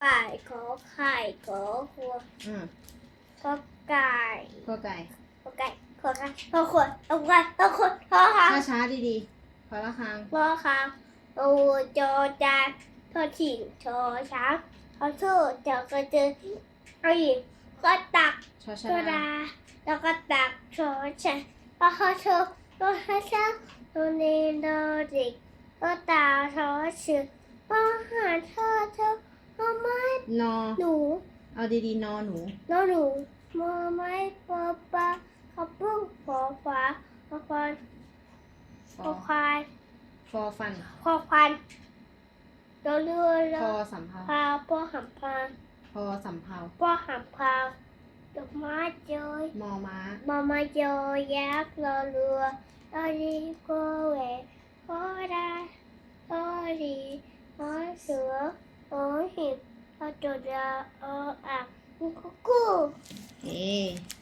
ไก่ขอไข่ขอหัวอืมขอไก่ก็ไก่ขอไก่ขอไก่ขอขวดขอไก่ขอขวดขอหางช้าช้าๆดีๆพอละครังขอหางโอจอจานทอถิ่นชอช้างทอเสื้อเจ้ากระเจอไอ้ก็ตักช้าโซช้าดาแล้วก็ตักชอช้างก็ขอโชว์ก็ให้ช้างตัวนี้โดดิกก็ตาชอชื่อก็หาเธอเธอเอาไม้ นอ หนูเอาดีๆนอหนู นอนหนูมอไม้ปอปลาขอปุ้งขอฟ้าขอฟันฟขออควายฟอฟันขอควันรอเรือรฟออสำเภาพาป้อหำพาฟอสำเภาป้อหำพาดอกไม้เจยมอม้ามอมาเจยยักษ์รอเรือรอดีก็แหวขอได้ขอดีขอเสือขอ หิบขอ